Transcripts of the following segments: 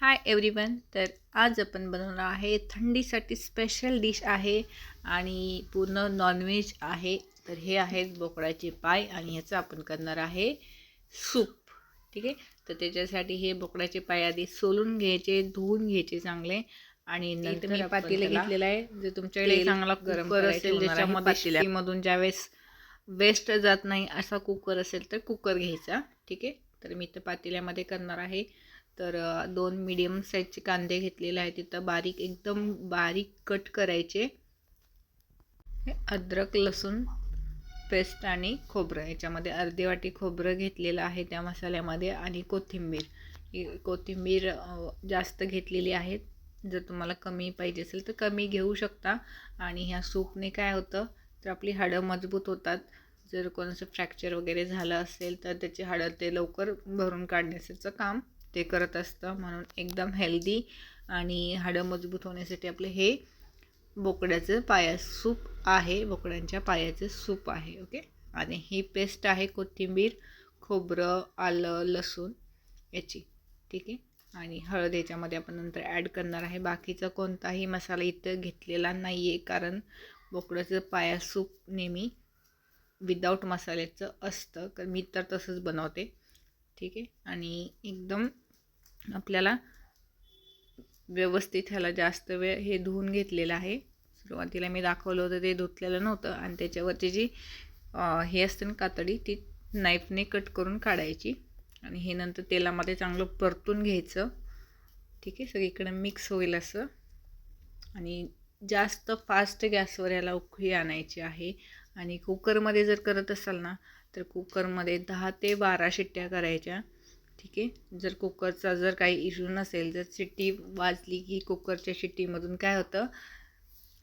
Hi everyone तर आज आपण बनवणार आहे थंडीसाठी स्पेशल डिश आहे आणि पूर्ण नॉनव्हेज आहे. तर हे आहेत बोकडाचे पाय आणि ह्याचं आपण करणार आहे सूप ठीक आहे? तर त्याच्यासाठी हे बोकडाचे पाय आधी सोलून घ्यायचे धुवून घ्यायचे चांगले. आणि नंतर मी पातेलं घेतलेलं आहे. जर तुमच्याकडे चांगला गरम असेल ज्याच्यामध्ये मधून ज्यावेळेस वेस्ट जात नाही असा कुकर असेल तर कुकर घ्यायचा. ठीक आहे? तर मी तर पातेल्यामध्ये करणार आहे. तर दोन मीडियम साईजचे कांदे घेतलेले आहेत. तिथं बारीक एकदम बारीक कट करायचे. हे अद्रक लसूण पेस्ट आणि खोबरं. याच्यामध्ये अर्धी वाटी खोबरं घेतलेलं आहे त्या मसाल्यामध्ये आणि कोथिंबीर. ही कोथिंबीर जास्त घेतलेली आहे. जर तुम्हाला कमी पाहिजे असेल तर कमी घेऊ शकता. आणि ह्या सूपने काय होतं? तर आपली हाडं मजबूत होतात. जर कोणाचं फ्रॅक्चर वगैरे झालं असेल तर त्याची हाडं ते लवकर भरून काढण्याचं काम ते करत असतं. म्हणून एकदम हेल्दी आणि हाडं मजबूत होण्यासाठी आपलं हे बोकड्याचं पाया सूप आहे. बोकड्यांच्या पायाचं सूप आहे ओके आणि ही पेस्ट आहे कोथिंबीर खोबरं आलं लसूण याची ठीक आहे? आणि हळद याच्यामध्ये आपण नंतर ॲड करणार आहे. बाकीचा कोणताही मसाला इथं घेतलेला नाही आहे कारण बोकड्याचं पाया सूप नेहमी विदाऊट मसाल्याचं असतं. कारण मी तर तसंच बनवते. ठीक आहे? आणि एकदम आपल्याला व्यवस्थित ह्याला जास्त वेळ हे धुवून घेतलेलं आहे. सुरुवातीला मी दाखवलं होतं ते धुतलेलं नव्हतं आणि त्याच्यावरची जी हे असते ना कातडी ती नाईफने कट करून काढायची आणि हे नंतर तेलामध्ये चांगलं परतून घ्यायचं. ठीक आहे? सगळीकडे मिक्स होईल असं. आणि जास्त फास्ट गॅसवर याला उकळी आणायची आहे. आणि कुकरमध्ये जर करत असाल ना तर कुकरमध्ये दहा ते बारा शिट्ट्या करायच्या. ठीक आहे? जर कुकरचा जर काही इश्यू नसेल जर शिट्टी वाजली की कुकरच्या शिट्टीमधून काय होतं?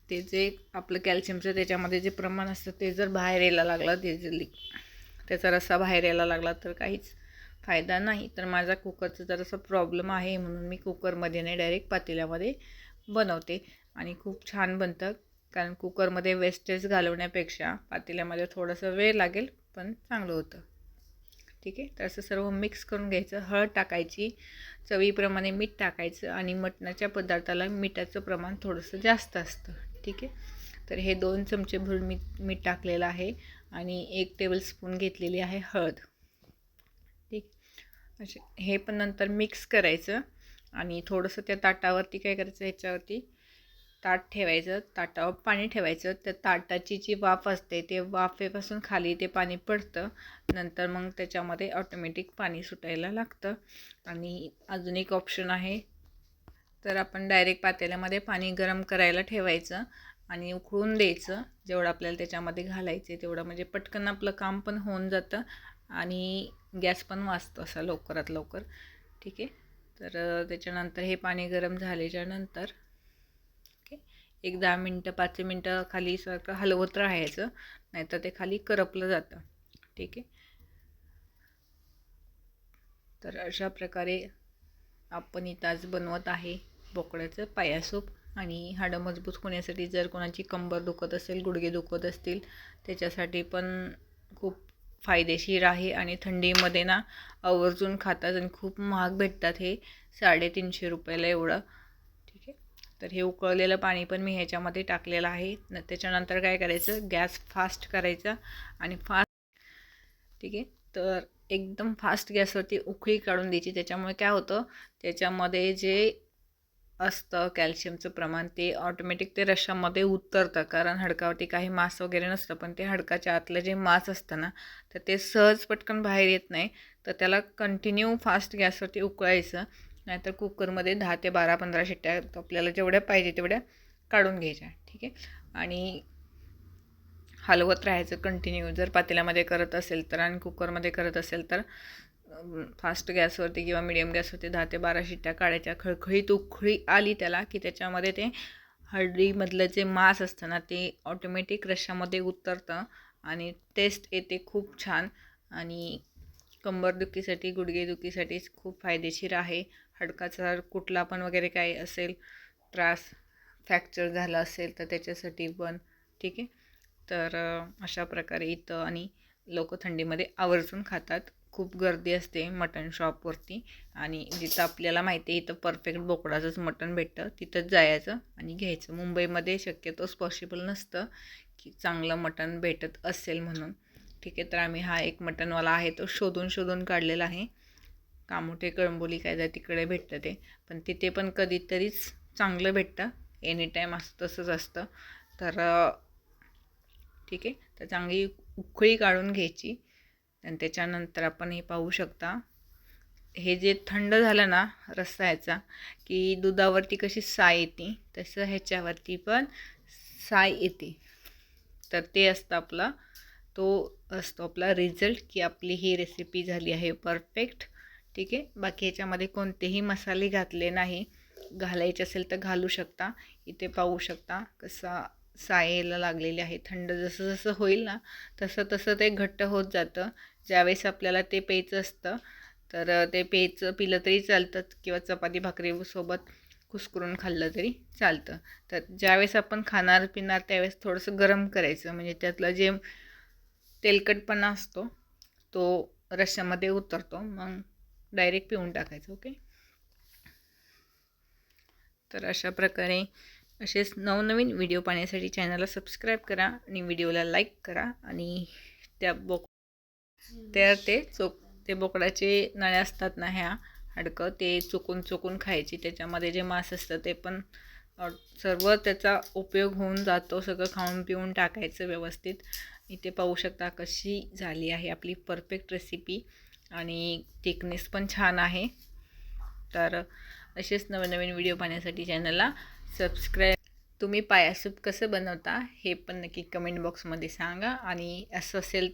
ते जे आपलं कॅल्शियमचं त्याच्यामध्ये जे प्रमाण असतं ते जर बाहेर यायला लागलं ते जर त्याचा रस्सा बाहेर यायला लागला तर काहीच फायदा नाही. तर माझा कुकरचा जरासा प्रॉब्लेम आहे म्हणून मी कुकरमध्ये नाही डायरेक्ट पातेल्यामध्ये बनवते. आणि खूप छान बनतं कारण कुकरमध्ये वेस्टेज घालवण्यापेक्षा पातेल्यामध्ये थोडंसं वेळ लागेल. पण चांगलं होतं. ठीक आहे? तर असं सर्व मिक्स करून घ्यायचं. हळद टाकायची चवीप्रमाणे मीठ टाकायचं आणि मटणाच्या पदार्थाला मिठाचं प्रमाण थोडंसं जास्त असतं. ठीक आहे? तर हे दोन चमचे भरून मीठ मीठ टाकलेलं आहे आणि एक टेबलस्पून घेतलेली आहे हळद. ठीक? असे हे पण नंतर मिक्स करायचं आणि थोडंसं त्या ताटावरती काय करायचं? ह्याच्यावरती ताट ठेवायचं ताटावर पाणी ठेवायचं. त्या ताटाची जी वाफ असते ते वाफेपासून खाली ते पाणी पडतं. नंतर मग त्याच्यामध्ये ऑटोमॅटिक पाणी सुटायला लागतं. आणि अजून एक ऑप्शन आहे. तर आपण डायरेक्ट पातेल्यामध्ये पाणी गरम करायला ठेवायचं आणि उकळून द्यायचं. जेवढं आपल्याला त्याच्यामध्ये घालायचं आहे तेवढं. म्हणजे पटकन आपलं काम पण होऊन जातं आणि गॅस पण वाचतो असा लवकरात लवकर. ठीक आहे? तर त्याच्यानंतर हे पाणी गरम झाल्याच्यानंतर एक दहा मिनटं पाच मिनटं खाली सारखं हलवत राहायचं नाहीतर ते खाली करपलं जातं. ठीक आहे? तर अशा प्रकारे आपण इथं आज बनवत आहे बोकड्याचं पाया सूप आणि हाडं मजबूत होण्यासाठी जर कोणाची कंबर दुखत असेल गुडघे दुखत असतील त्याच्यासाठी पण खूप फायदेशीर आहे. आणि थंडीमध्ये ना आवर्जून खातात आणि खूप महाग भेटतात हे साडेतीनशे रुपयाला एवढं. तर हे उकळलेलं पाणी पण मी ह्याच्यामध्ये टाकलेलं आहे. न त्याच्यानंतर काय करायचं? गॅस फास्ट करायचा आणि फास्ट ठीक आहे? तर एकदम फास्ट गॅसवरती उकळी काढून द्यायची. त्याच्यामुळे काय होतं? त्याच्यामध्ये जे असतं कॅल्शियमचं प्रमाण ते ऑटोमॅटिक ते रशामध्ये उतरतं. कारण हडकावरती काही मांस वगैरे नसतं. पण ते हडकाच्या आतलं जे मांस असतं ना तर ते सहज पटकन बाहेर येत नाही. तर त्याला कंटिन्यू फास्ट गॅसवरती उकळायचं. नाहीतर कुकरमध्ये दहा ते बारा पंधरा शिट्ट्या आपल्याला जेवढ्या पाहिजे तेवढ्या काढून घ्यायच्या ठीक आहे? आणि हलवत राहायचं कंटिन्यू जर पातेल्यामध्ये करत असेल तर आणि कुकरमध्ये करत असेल तर फास्ट गॅसवरती किंवा मिडियम गॅसवरती दहा ते बारा शिट्ट्या काढायच्या. खळखळीत उखळी आली त्याला की त्याच्यामध्ये ते हळदीमधलं जे मांस असतं ना ते ऑटोमॅटिक रशामध्ये उतरतं आणि टेस्ट येते खूप छान. आणि कंबरदुखीसाठी गुडघेदुखीसाठी खूप फायदेशीर आहे. हाडकाचा कुठला पण वगैरे काही असेल त्रास फ्रॅक्चर झाला असेल तर त्याच्यासाठी पण ठीक आहे? तर अशा प्रकारे इथं आणि लोक थंडीमध्ये आवर्जून खातात. खूप गर्दी असते मटण शॉपवरती आणि जिथं आपल्याला माहिती आहे इथं परफेक्ट बोकडाचंच मटण भेटतं. तिथंच जायचं आणि घ्यायचं. मुंबईमध्ये शक्यतोच पॉसिबल नसतं की चांगलं मटण भेटत असेल म्हणून. ठीक आहे? तर आम्ही हा एक मटणवाला आहे तो शोधून शोधून काढलेला आहे. कामोठे कळंबोली काय जाय तिकडे भेटतं ते. पण तिथे पण कधीतरीच चांगलं भेटतं. एनी टाईम असं तसंच असतं. तर ठीक आहे. तर चांगली उकळी काढून घ्यायची. आणि त्याच्यानंतर आपण हे पाहू शकता. हे जे थंड झालं ना रस्सा ह्याचा की दुधावरती कशी साय येते तसं ह्याच्यावरती पण साय येते. तर ते असतं आपला तो असतो आपला रिझल्ट की आपली ही रेसिपी झाली आहे परफेक्ट ठीक आहे? बाकी ह्याच्यामध्ये कोणतेही मसाले घातले नाही. घालायचे असेल तर घालू शकता. इथे पाहू शकता कसा सायला लागलेले आहे. थंड जसं जसं होईल ना तसं तसं ते घट्ट होत जातं. ज्यावेळेस आपल्याला ते प्यायचं असतं तर ते प्यायचं पिलं तरी चालतं किंवा चपाती भाकरीसोबत कुस्करून खाल्लं तरी चालतं. तर ज्यावेळेस आपण खाणार पिणार त्यावेळेस थोडंसं गरम करायचं. म्हणजे त्यातलं जे तेलकटपणा असतो तो रश्श्यामध्ये उतरतो. मग डायरेक्ट पिऊन टाकायचं ओके? तर अशा प्रकारे असेच नवनवीन व्हिडिओ पाहण्यासाठी चॅनलला सबस्क्राईब करा आणि व्हिडिओला लाईक करा आणि त्या बोक त्या ते चोक ते बोकडाचे नळ्या असतात ना ह्या हाडकं ते चुकून चुकून खायची. त्याच्यामध्ये जे मांस असतं ते पण सर्व त्याचा उपयोग होऊन जातो. सगळं खाऊन पिऊन टाकायचं व्यवस्थित. इथे पाहू शकता कशी झाली आहे आपली परफेक्ट रेसिपी आणि थिकनेस पण छान आहे. तर असेच नवीन नवीन व्हिडिओ पाहण्यासाठी चॅनलला सबस्क्राईब तुम्ही पायासूप कसं बनवता हे पण नक्की कमेंट बॉक्समध्ये सांगा आणि असं असेल